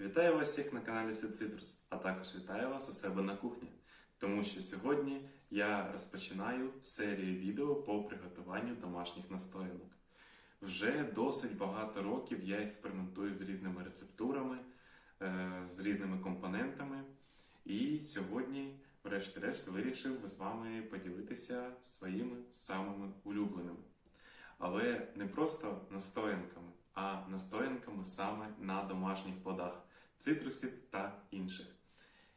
Вітаю вас всіх на каналі Сицитрус, а також вітаю вас у себе на кухні. Тому що сьогодні я розпочинаю серію відео по приготуванню домашніх настоянок. Вже досить багато років я експериментую з різними рецептурами, е, з різними компонентами. І сьогодні, врешті-решт, вирішив з вами поділитися своїми самими улюбленими. Але не просто настоянками, а настоянками саме на домашніх плодах, цитрусів та інших.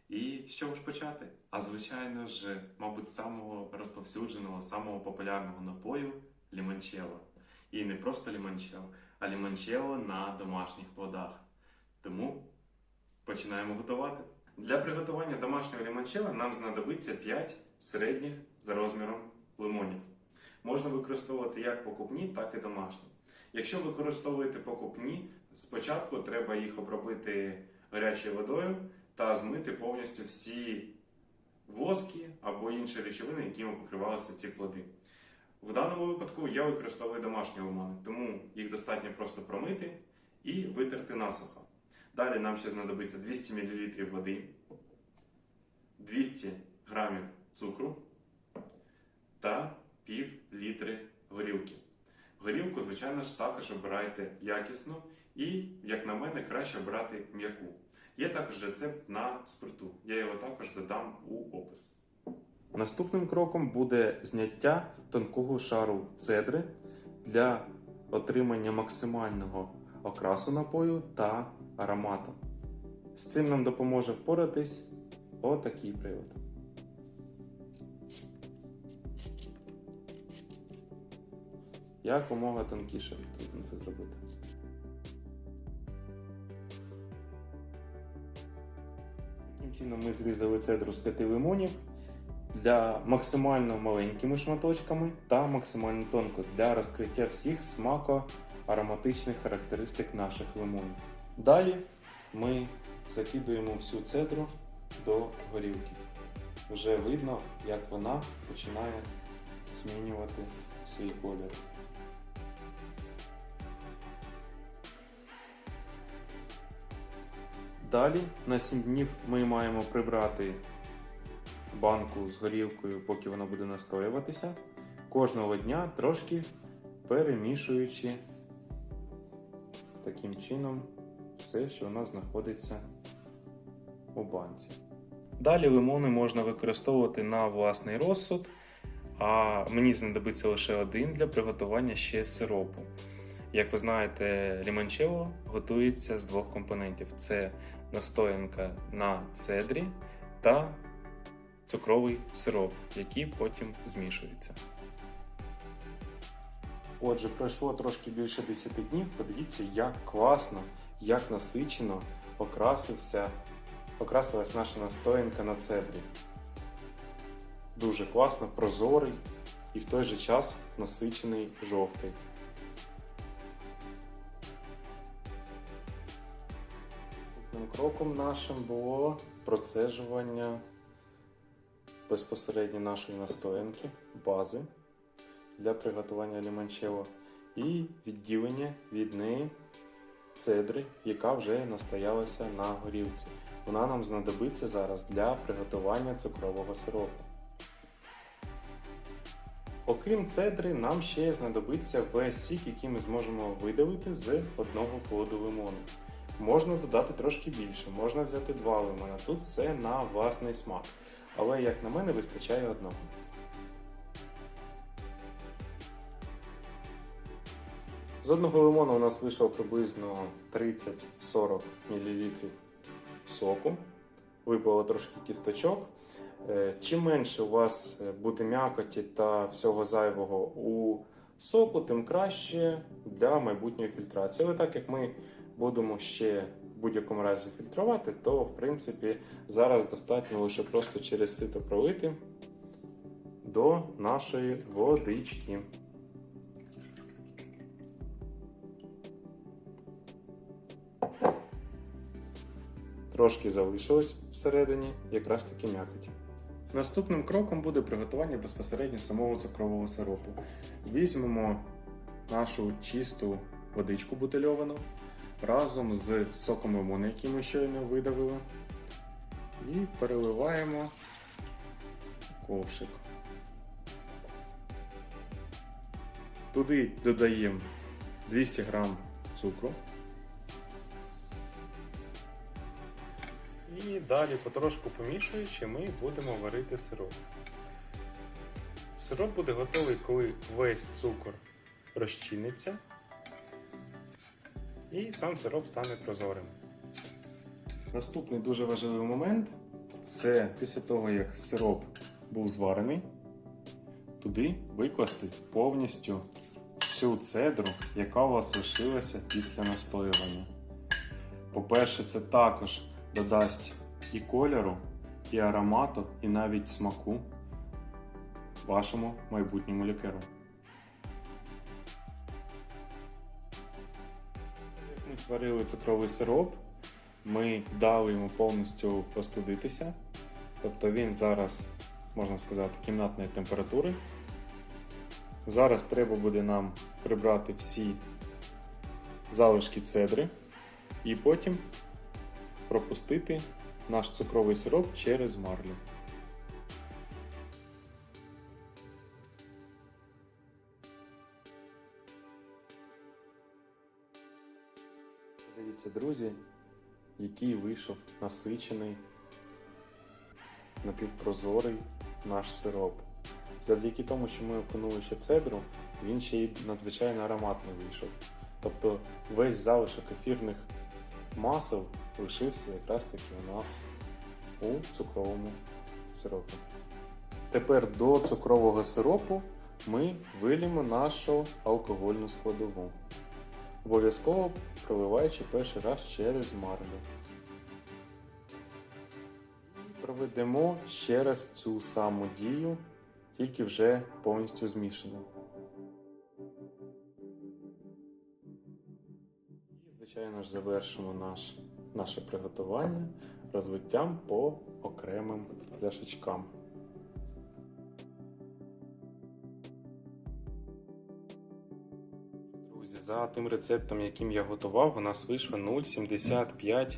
І з чого ж почати? А звичайно ж, мабуть, самого розповсюдженого, самого популярного напою лімончелло. І не просто лімончелло, а лімончелло на домашніх плодах. Тому починаємо готувати. Для приготування домашнього лімончелло нам знадобиться 5 середніх за розміром лимонів. Можна використовувати як покупні, так і домашні. Якщо використовуєте покупні, спочатку треба їх обробити гарячою водою та змити повністю всі воски або інші речовини, якими покривалися ці плоди. В даному випадку я використовую домашні лимони, тому їх достатньо просто промити і витерти насухо. Далі нам ще знадобиться 200 мл води, 200 г цукру та пів літри горілки. Горілку, звичайно ж, також обирайте якісну і, як на мене, краще обирати м'яку. Є також рецепт на спирту. Я його також додам у опис. Наступним кроком буде зняття тонкого шару цедри для отримання максимального окрасу напою та аромату. З цим нам допоможе впоратись отакий привод. Якомога тонкіше потрібно це зробити. Таким чином ми зрізали цедру з 5 лимонів для максимально маленькими шматочками та максимально тонко для розкриття всіх смако-ароматичних характеристик наших лимонів. Далі ми закидуємо всю цедру до горілки. Вже видно, як вона починає змінювати свій колір. Далі на 7 днів ми маємо прибрати банку з горілкою, поки вона буде настоюватися. Кожного дня трошки перемішуючи таким чином все, що у нас знаходиться у банці. Далі лимони можна використовувати на власний розсуд, а мені знадобиться лише один для приготування ще сиропу. Як ви знаєте, лімончелло готується з двох компонентів: це настоянка на цедрі та цукровий сироп, які потім змішуються. Отже, пройшло трошки більше 10 днів. Подивіться, як класно, як насичено окрасився, окрасилась наша настоянка на цедрі. Дуже класно, прозорий і в той же час насичений жовтий. Наступним кроком нашим було процежування безпосередньо нашої настоянки, бази для приготування лімончелло і відділення від неї цедри, яка вже настоялася на горілці. Вона нам знадобиться зараз для приготування цукрового сиропу. Окрім цедри, нам ще знадобиться весь сік, який ми зможемо видавити з одного плоду лимону. Можна додати трошки більше, можна взяти два лимона. Тут все на власний смак. Але, як на мене, вистачає одного. З одного лимона у нас вийшло приблизно 30-40 мл соку. Випало трошки кісточок. Е, Чим менше у вас е, буде м'якоті та всього зайвого у соку, тим краще для майбутньої фільтрації. Але так як ми будемо ще в будь-якому разі фільтрувати, то в принципі зараз достатньо лише просто через сито пролити до нашої водички. Трошки залишилось всередині якраз таки м'якоті. Наступним кроком буде приготування безпосередньо самого цукрового сиропу. Візьмемо нашу чисту водичку бутильовану, разом з соком лимона, який ми щойно видавили. І переливаємо ковшик. Туди додаємо 200 г цукру. І далі потрошку помішуючи, ми будемо варити сироп. Сироп буде готовий, коли весь цукор розчиниться і сам сироп стане прозорим. Наступний дуже важливий момент це після того, як сироп був зварений, туди викласти повністю всю цедру, яка у вас лишилася після настоювання. По-перше, це також додасть і кольору, і аромату, і навіть смаку вашому майбутньому лікеру. Ми сварили цукровий сироп, ми дали йому повністю остудитися. Тобто він зараз, можна сказати, кімнатної температури. Зараз треба буде нам прибрати всі залишки цедри і потім пропустити наш цукровий сироп через марлю. Дивіться, друзі, який вийшов насичений, напівпрозорий наш сироп. Завдяки тому, що ми опинули ще цедру, він ще й надзвичайно ароматний вийшов. Тобто весь залишок ефірних масел лишився якраз таки у нас у цукровому сиропі. Тепер до цукрового сиропу ми вилімо нашу алкогольну складову. Обов'язково проливаючи перший раз через марлю. І проведемо ще раз цю саму дію, тільки вже повністю змішану. І, звичайно ж, завершимо наш, наше приготування розлиттям по окремим пляшечкам. За тим рецептом, яким я готував, у нас вийшло 0,75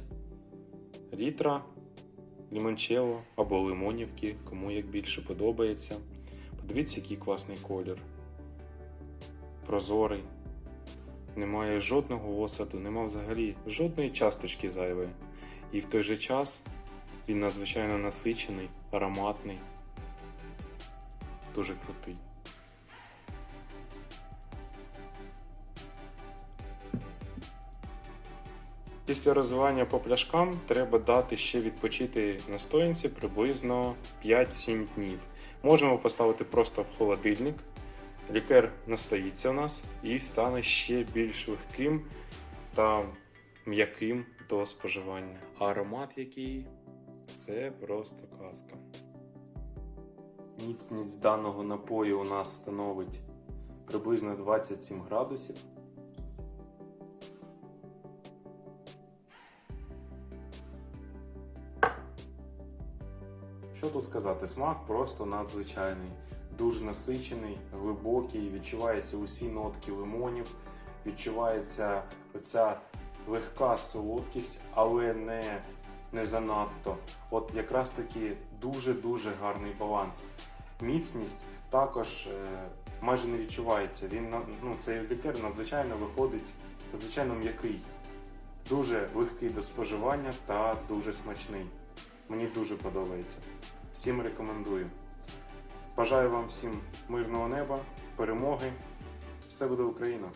літра лімончелло або лимонівки, кому як більше подобається. Подивіться, який класний колір. Прозорий. Немає жодного осаду, немає взагалі жодної часточки зайвої. І в той же час він надзвичайно насичений, ароматний, дуже крутий. Після розвивання по пляшкам треба дати ще відпочити настоянці приблизно 5-7 днів. Можемо поставити просто в холодильник. Лікер настоїться у нас і стане ще більш легким та м'яким до споживання. А аромат який це просто казка. Міцність даного напою у нас становить приблизно 27 градусів. Що тут сказати? Смак просто надзвичайний, дуже насичений, глибокий, відчуваються усі нотки лимонів, відчувається оця легка солодкість, але не, не занадто. От якраз таки дуже-дуже гарний баланс. Міцність також е, майже не відчувається. Він ну, цей лікер надзвичайно виходить, надзвичайно м'який, дуже легкий до споживання та дуже смачний. Мені дуже подобається. Всім рекомендую. Бажаю вам всім мирного неба, перемоги. Все буде Україна!